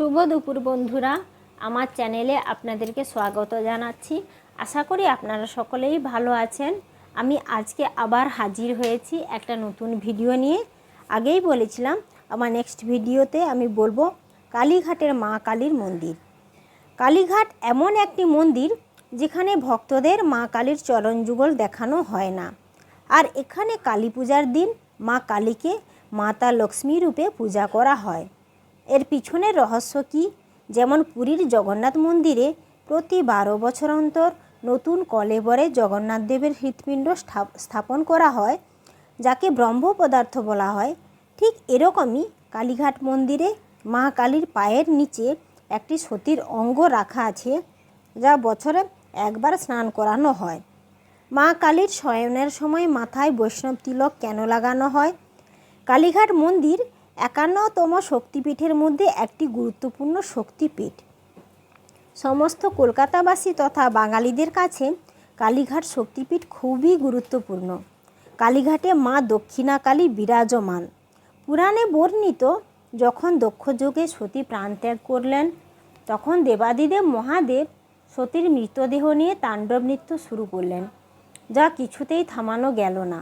শুভ দুপুর বন্ধুরা। আমার চ্যানেলে আপনাদেরকে স্বাগত জানাচ্ছি। আশা করি আপনারা সকলেই ভালো আছেন। আমি আজকে আবার হাজির হয়েছি একটা নতুন ভিডিও নিয়ে। আগেই বলেছিলাম, আমার নেক্সট ভিডিওতে আমি বলব কালীঘাটের মা কালীর মন্দির। কালীঘাট এমন একটি মন্দির যেখানে ভক্তদের মা কালীর চরণ যুগল দেখানো হয় না। আর এখানে কালী পূজার দিন মা কালীকে মাতা লক্ষ্মী রূপে পূজা করা হয়। এর পিছনের রহস্য কি? যেমন পুরীর জগন্নাথ মন্দিরে প্রতি বারো বছর অন্তর নতুন কলেবরে জগন্নাথ দেবের হৃৎপিণ্ড স্থাপ- স্থাপন করা হয়, যাকে ব্রহ্ম পদার্থ বলা হয়। ঠিক এরকমই কালীঘাট মন্দিরে মা কালীর পায়ের নিচে একটি সতীর অঙ্গ রাখা আছে, যা বছরে একবার স্নান করানো হয়। মা কালীর শয়নের সময় মাথায় বৈষ্ণব তিলক কেন লাগানো হয়? কালীঘাট মন্দির একান্নতম শক্তিপীঠের মধ্যে একটি গুরুত্বপূর্ণ শক্তিপীঠ। সমস্ত কলকাতাবাসী তথা বাঙালিদের কাছে কালীঘাট শক্তিপীঠ খুবই গুরুত্বপূর্ণ। কালীঘাটে মা দক্ষিণা কালী বিরাজমান। পুরাণে বর্ণিত, যখন দক্ষযুগে সতী প্রাণত্যাগ করলেন, তখন দেবাদিদেব মহাদেব সতীর মৃতদেহ নিয়ে তাণ্ডব নৃত্য শুরু করলেন, যা কিছুতেই থামানো গেল না।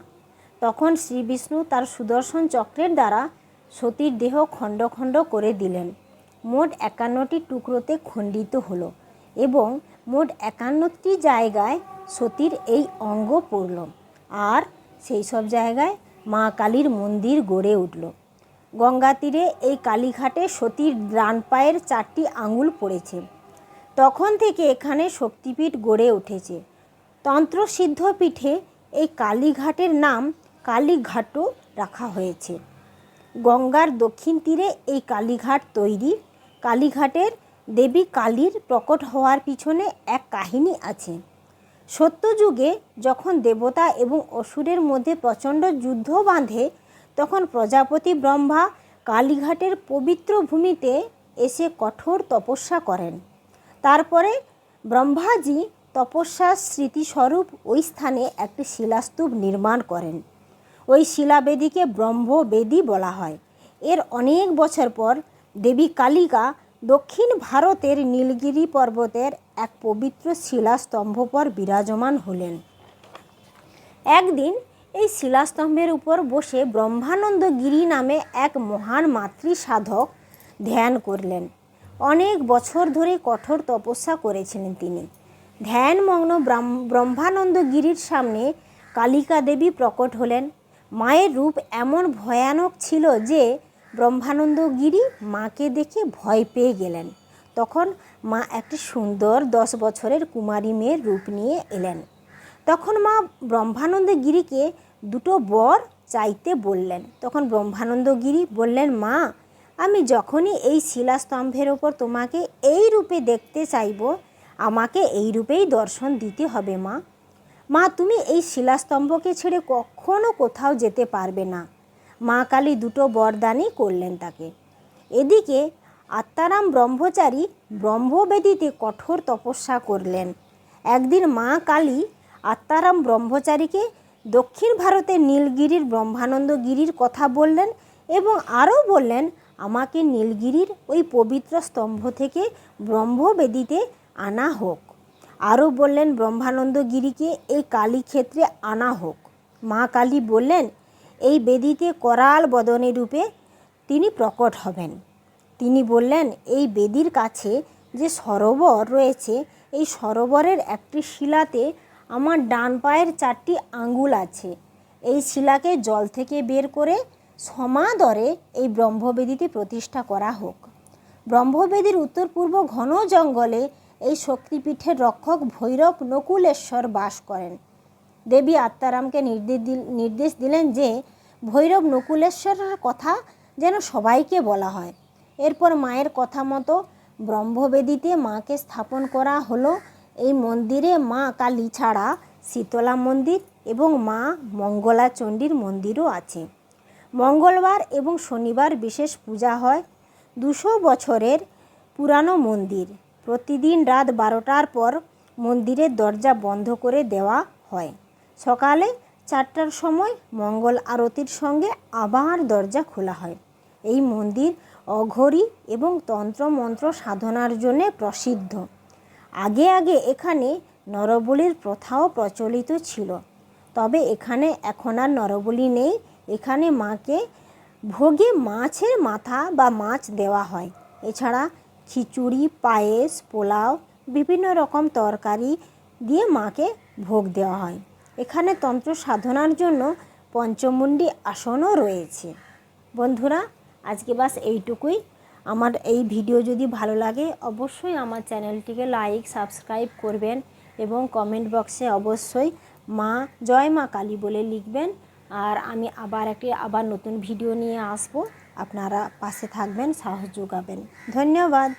তখন শ্রী বিষ্ণু তার সুদর্শন চক্রের দ্বারা সতীর দেহ খণ্ড খণ্ড করে দিলেন। মোট একান্নটি টুকরোতে খণ্ডিত হলো এবং মোট একান্নটি জায়গায় সতীর এই অঙ্গ পড়ল আর সেই সব জায়গায় মা কালীর মন্দির গড়ে উঠল। গঙ্গা তীরে এই কালীঘাটে সতীর ডান পায়ের চারটি আঙুল পড়েছে। তখন থেকে এখানে শক্তিপীঠ গড়ে উঠেছে। তন্ত্র সিদ্ধ পীঠে এই কালীঘাটের নাম কালীঘাটও রাখা হয়েছে। গঙ্গার দক্ষিণ তীরে এই কালীঘাট তৈরি। কালীঘাটের দেবী কালীর প্রকট হওয়ার পিছনে এক কাহিনী আছে। সত্যযুগে যখন দেবতা এবং অসুরের মধ্যে প্রচণ্ড যুদ্ধ বাঁধে, তখন প্রজাপতি ব্রহ্মা কালীঘাটের পবিত্র ভূমিতে এসে কঠোর তপস্যা করেন। তারপরে ব্রহ্মাজি তপস্যার স্মৃতিস্বরূপ ওই স্থানে একটি শিলাস্তূপ নির্মাণ করেন। ওই শিলাবেদীকে ব্রহ্মবেদী বলা হয়। এর অনেক বছর পর দেবী কালিকা দক্ষিণ ভারতের নীলগিরি পর্বতের এক পবিত্র শিলাস্তম্ভ পর বিরাজমান হলেন। একদিন এই শিলাস্তম্ভের উপর বসে ব্রহ্মানন্দ গিরি নামে এক মহান মাতৃ সাধক ধ্যান করলেন। অনেক বছর ধরে কঠোর তপস্যা করেছিলেন তিনি। ধ্যানমগ্ন ব্রহ্মানন্দ গিরির সামনে কালিকা দেবী প্রকট হলেন। মায়ের রূপ এমন ভয়ানক ছিল যে ব্রহ্মানন্দ গিরি মাকে দেখে ভয় পেয়ে গেলেন। তখন মা একটি সুন্দর দশ বছরের কুমারী মেয়ের রূপ নিয়ে এলেন। তখন মা ব্রহ্মানন্দ গিরিকে দুটো বর চাইতে বললেন। তখন ব্রহ্মানন্দ গিরি বললেন, মা, আমি যখনই এই শিলাস্তম্ভের ওপর তোমাকে এই রূপে দেখতে চাইব, আমাকে এই রূপেই দর্শন দিতে হবে মা। মা, তুমি এই শিলাস্তম্ভকে ছেড়ে কখনো কোথাও যেতে পারবে না। মা কালী দুটো বরদানই করলেন তাকে। এদিকে আত্মারাম ব্রহ্মচারী ব্রহ্মবেদীতে কঠোর তপস্যা করলেন। একদিন মা কালী আত্মারাম ব্রহ্মচারীকে দক্ষিণ ভারতের নীলগিরির ব্রহ্মানন্দ গিরির কথা বললেন এবং আরও বললেন, আমাকে নীলগিরির ওই পবিত্র স্তম্ভ থেকে ব্রহ্মবেদীতে আনা হোক। আরও বললেন ব্রহ্মানন্দ গিরিকে, এই কালী ক্ষেত্রে আনা হোক। মা কালী বললেন, এই বেদিতে করাল বদনে রূপে তিনি প্রকট হবেন। তিনি বললেন, এই বেদির কাছে যে সরোবর রয়েছে, এই সরোবরের একটি শিলাতে আমার ডান পায়ের চারটি আঙ্গুল আছে। এই শিলাকে জল থেকে বের করে সমাদরে এই ব্রহ্মবেদিতে প্রতিষ্ঠা করা হোক। ব্রহ্মবেদীর উত্তর পূর্ব ঘন জঙ্গলে এই শক্তিপীঠের রক্ষক ভৈরব নকুলেশ্বর বাস করেন। দেবী আত্মারামকে নির্দেশ দিল, নির্দেশ দিলেন যে, ভৈরব নকুলেশ্বরের কথা যেন সবাইকে বলা হয়। এরপর মায়ের কথা মতো ব্রহ্মবেদীতে মাকে স্থাপন করা হলো এই মন্দিরে মা কালী ছাড়া শীতলা মন্দির এবং মা মঙ্গলা চণ্ডীর মন্দিরও আছে। মঙ্গলবার এবং শনিবার বিশেষ পূজা হয় দুশো বছরের পুরানো মন্দির। প্রতিদিন রাত বারোটার পর মন্দিরের দরজা বন্ধ করে দেওয়া হয়। সকালে চারটার সময় মঙ্গল আরতির সঙ্গে আবার দরজা খোলা হয়। এই মন্দির অঘরী এবং তন্ত্রমন্ত্র সাধনার জন্যে প্রসিদ্ধ। আগে আগে এখানে নরবলির প্রথাও প্রচলিত ছিল। তবে এখানে এখন আর নরবলি নেই। এখানে মাকে ভোগে মাছের মাথা বা মাছ দেওয়া হয়। এছাড়া খিচুড়ি, পায়েস, পোলাও, বিভিন্ন রকম তরকারি দিয়ে মাকে ভোগ দেওয়া হয়। এখানে তন্ত্র সাধনার জন্য পঞ্চমুণ্ডী আসনও রয়েছে। বন্ধুরা, আজকে বাস এইটুকুই। আমার এই ভিডিও যদি ভালো লাগে, অবশ্যই আমার চ্যানেলটিকে লাইক, সাবস্ক্রাইব করবেন এবং কমেন্ট বক্সে অবশ্যই মা জয় মা কালী বলে লিখবেন। আর আমি আবার একটি, আবার নতুন ভিডিও নিয়ে আসব। আপনারা পাশে থাকবেন সাহস যোগাবেন। ধন্যবাদ।